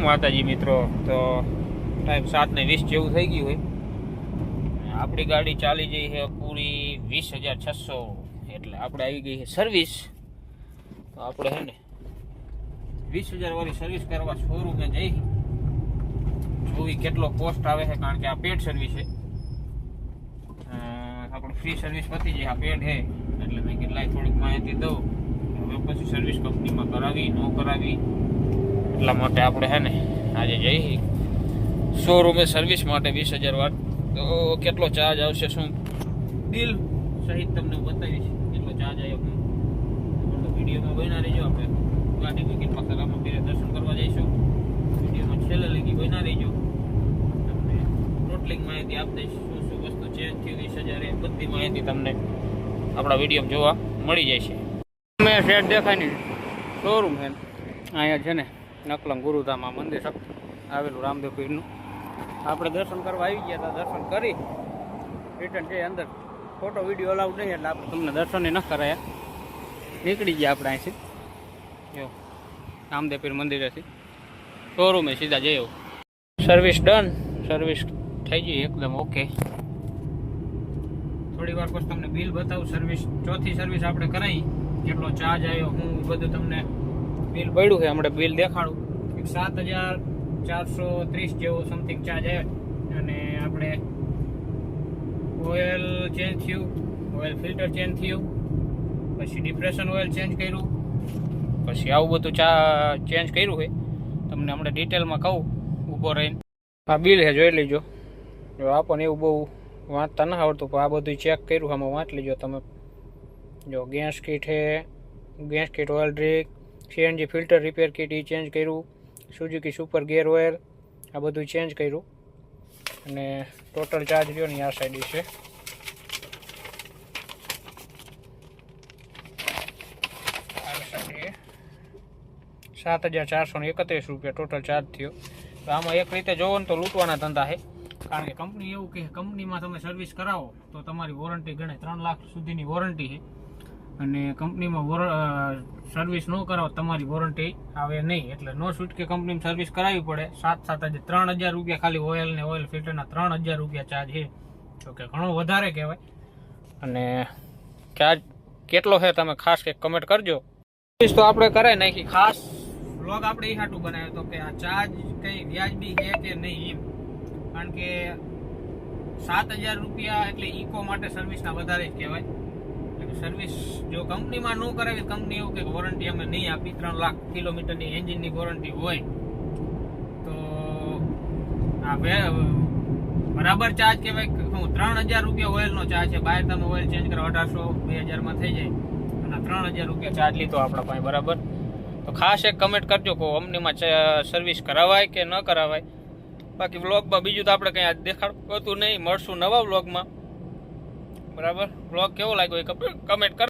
માતાજી મિત્રો? તો ટાઈમ સાત ને વીસ જેવું થઈ ગયું હોય આપણી ગાડી ચાલી જઈ છે પૂરી વીસ હજાર છસો. એટલે આપણે આવી ગઈ છે સર્વિસ તો આપણે છે ને વીસ હજાર વાળી સર્વિસ કરવા શોરૂમે જઈ. જોવી કેટલો કોસ્ટ આવે છે, કારણ કે આ પેડ સર્વિસ છે. આપણે ફ્રી સર્વિસ પતી જાય, આ પેડ છે. એટલે મેં કેટલાય થોડીક માહિતી દઉં. હવે પછી સર્વિસ કંપનીમાં કરાવી, ન કરાવી. એટલા માટે આપણે હે ને આજે જઈ. શોરૂમે સર્વિસ માટે વીસ હજાર વાર તો કેટલો ચાર્જ આવશે શું? બિલ સહિત તમને હું બતાવીશ કેટલો ચાર્જ આવ્યો હું વિડીયોમાં બન્યા રહીજો આપણે. ગાડી વિકેટમાં સલામત ફેરે દર્શન કરવા જઈશું. વિડીયોમાં છેલ્લે લગી બન્યા રહીજો. તમને ટોટલિંગ માહિતી આપી દઈશ શું શું વસ્તુ ચેન્જ થયું વીસ હજાર એ બધી માહિતી તમને આપણા વીડિયો જોવા મળી જાય છે મેં શેડ દેખાય ને. શોરૂમ છે અહીંયા છે ને. નકલંગ ગુરુધામા મંદિર શક્તિ. આવેલું રામદેવ પીરનું આપણે દર્શન કરવા આવી ગયા હતા, દર્શન કરી. રિટર્ન છે અંદર. ફોટો વીડિયો અલાઉડ નહીં એટલે આપણે તમને દર્શન ન કરાયા. નીકળી ગયા આપણે અહીંથી. જો રામદેવ પીર મંદિરેથી શોરૂમે સીધા જયો સર્વિસ ડન સર્વિસ થઈ ગઈ એકદમ ઓકે થોડી વાર પછી તમને બિલ બતાવું. સર્વિસ ચોથી સર્વિસ આપણે કરાવી કેટલો ચાર્જ આવ્યો, હું બધું તમને બિલ પડ્યું છે, હમણાં બિલ દેખાડું. એક સાત હજાર ચારસો ત્રીસ જેવો સમથિંગ ચાર્જ આવ્યો અને આપણે ઓઇલ ચેન્જ થયું ઓઇલ ફિલ્ટર ચેન્જ થયું, પછી ડિપ્રેશન ઓઇલ ચેન્જ કર્યું, પછી આવું બધું ચા ચેન્જ કર્યું છે. તમને હમણાં ડિટેલમાં કહું, ઊભો રહીને. આ બિલ છે, જોઈ લેજો. જો આપણને એવું બહુ વાંચતા ન આવડતું, પણ આ બધું ચેક કર્યું આમાં વાંચ લેજો તમે. જો ગેસ કીટ છે, ગેસ કીટ ઓઇલ ડ્રીક સીએનજી ફિલ્ટર રિપેર કીટ એ ચેન્જ કર્યું. સુઝુકી સુપર ગેર ઓઇલ આ બધું ચેન્જ કર્યું. અને ટોટલ ચાર્જ રહ્યો ને આ સાઈડ છે. સાત હજાર ચારસો ને એકત્રીસ રૂપિયા ટોટલ ચાર્જ થયો. તો આમાં એક રીતે જોવો ને તો લૂંટવાના ધંધા છે. કારણ કે કંપની એવું કે કંપનીમાં તમે સર્વિસ કરાવો, તો તમારી વોરંટી ગણે ત્રણ લાખ સુધીની વોરંટી છે. અને કંપનીમાં વોર સર્વિસ ન કરાવો તમારી વોરંટી આવે નહીં. એટલે નો છૂટ કે કંપનીમાં સર્વિસ કરાવવી પડે. સાત સાત હજાર, ત્રણ હજાર રૂપિયા ખાલી ઓઇલ ને ઓઇલ ફિલ્ટરના ત્રણ હજાર રૂપિયા ચાર્જ છે. તો કે ઘણો વધારે કહેવાય. અને ચાર્જ કેટલો છે તમે ખાસ કંઈક કમેન્ટ કરજો. સર્વિસ તો આપણે કરાય નાખી. ખાસ બ્લોગ આપણે એ હાટું બનાવ્યો તો કે આ ચાર્જ કંઈ વ્યાજબી છે કે નહીં એમ. કારણ કે સાત હજાર રૂપિયા એટલે ઇકો માટે સર્વિસના વધારે જ કહેવાય. સર્વિસ જો કંપનીમાં ન કરાવી કંપની એવું કે વોરંટી અમે નહીં આપી, ત્રણ લાખ કિલોમીટરની એન્જિનની વોરંટી હોય, તો આ બરાબર ચાર્જ કહેવાય શું, ત્રણ હજાર રૂપિયા ઓઇલનો ચાર્જ છે. બહાર તમે ઓઇલ ચેન્જ કરો, અઢારસો બે હજારમાં થઈ જાય. અને ત્રણ હજાર રૂપિયા ચાર્જ લીધો આપણા પાસે, બરાબર? તો ખાસ એક કમેન્ટ કરજો, કહો કંપનીમાં સર્વિસ કરાવાય કે ન કરાવાય? બાકી વ્લોગમાં બીજું તો આપણે કંઈ દેખાડતું નહીં, મળશું નવા વ્લોગમાં બરાબર? બ્લોગ કેવો લાગ્યો એ કમેન્ટ કર